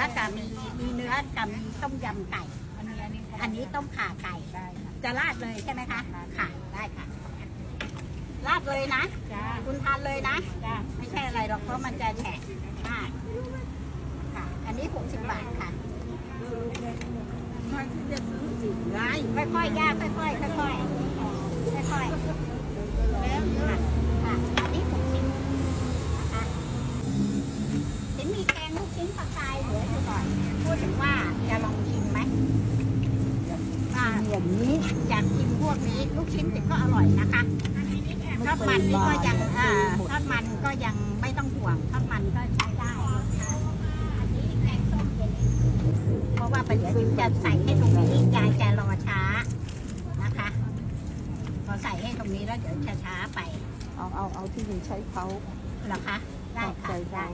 อกับมีมีเนื้อกับมีต้มยำไก่อันนี้อันนี้อันนี้ต้มข่าไก่ได้ค่ะจะราดเลยใช่ไหมคะค่ะได้ค่ะราดเลยนะจ้าคุณทานเลยนะจ้าไม่ใช่อะไรหรอกเพราะมันจะแฉะมากค่ะ อันนี้60บาทค่ะมันจะซื้อสิได้ค่อยๆย่างค่อยๆค่อยๆค่อยๆแล้วค่ะค่ะ อันนี้60นะคะถึงมีแกงลูกชิ้นปลากายเหลืออยู่ก่อน พูดถึงว่าจะลองชิมไหม อ่าอย่างนี้อยากกินพวกนี้ลูกชิ้นติดก็อร่อยนะคะทอดมันนี่ก็ยังอ่าทอดมันก็ยังไม่ต้องห่วงทอดมันก็ใช้ได้นะคะอันนี้แกงส้มเย็นเพราะว่าประเดี๋ยวจะใส่ให้ตรงนี้ยายจะรอช้านะคะพอใส่ให้ตรงนี้แล้วเดี๋ยวจะช้าไปเอาเอาเอาที่มีใช้เขาเหรอคะได้ค่ะใส่ได้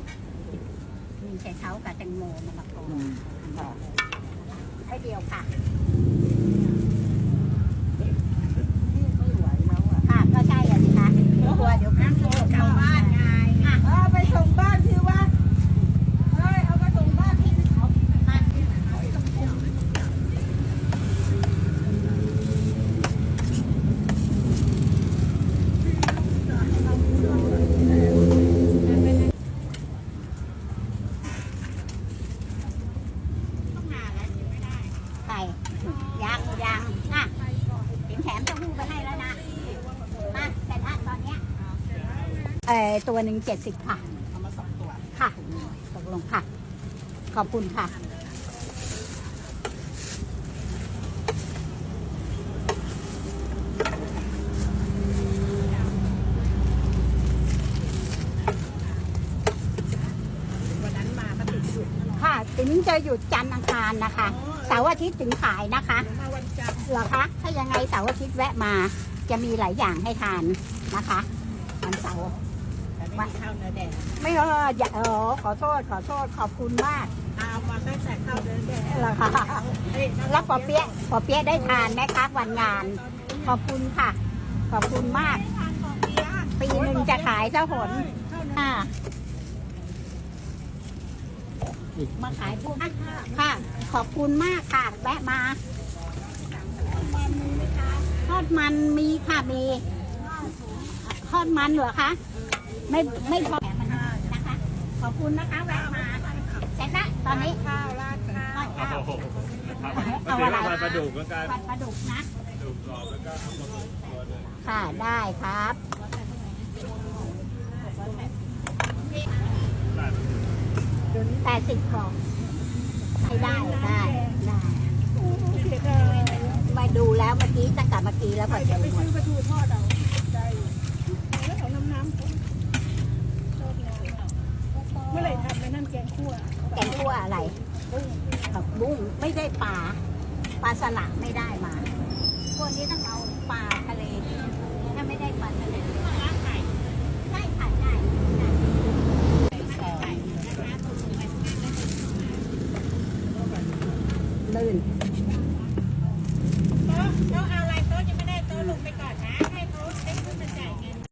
มีใช้เท้ากับแตงโมมะละกออืมค่ะให้เดียวค่ะ ไม่ไหวแล้วอะ ค่ะ ก็ใช่อะสิคะกลัวเดี๋ยวนั่งโทรชาวบ้านไงอะ เอาไปส่งบ้านที่ว่าเฮ้ยเอาไปส่งบ้านที่ มาไข่ยังยังอะถึงแถมเต้าหู้ไปให้แล้วนะ มาแต่ละตอนเนี้ย เอ่อตัวหนึ่งเจ็ดสิบค่ะเอามาสองตัว ค่ะตกลงค่ะ ขอบคุณค่ะ วันนั้นมาก็ติดหยุดค่ะถึงจะหยุดจันทร์อังคารนะคะเสาร์อาทิตย์ถึงขายนะคะมาวันจันทร์เหรอคะถ้ายังไงเสาร์อาทิตย์แวะมา จะมีหลายอย่างให้ทานนะคะวันเสาร์แต่ ไม่มีข้าวเนื้อแดงไม่เอออย่าเออขอโทษขอโทษขอบคุณมากเอามาตั้งแต่ข้าวเนื้อแดงเหรอคะเฮ้ยแล้วปอเปี๊ยะปอเปี๊ยะได้ทานไหมคะวันงาน ขอบคุณค่ะ ขอบคุณมากทานของเปี๊ยะปีหนึ่งจะขายเจ้าหนข้าวเนื้อค่ะมาขายพวกค่ะ ขอบคุณมากค่ะแวะมาทอดมันมีค่ะมีทอดมันเหรอคะ ไม่ไม่พอนะคะ ขอบคุณนะคะแวะมาเสร็จละตอนนี้ข้าวราดข้าวทอดข้าวโอ้โหเอาเอาอะไรอะไรปลาดุกแล้วกันผัดปลาดุกนะปลาดุกกรอบแล้วก็เอาหมดตัวเลยค่ะได้ครับแปดสิบกล่องให้ได้ได้ได้มาดูแล้วเมื่อกี้ตั้งแต่เมื่อกี้แล้วก็เดี๋จะยวไปหมดซื้อปลาทูทอดเอาใจแล้วของน้ำน้ำ แกงคั่วแกงคั่วอะไรผักบุ้งไม่ได้ปลาปลาสลักไม่ได้มา พวกนี้ต้องเอาปลาทะเล ถ้าไม่ได้ปลาทะเลลื่นโต๊ะโตเอาอะไรโต๊ะยังไม่ได้โต๊ะลงไปก่อน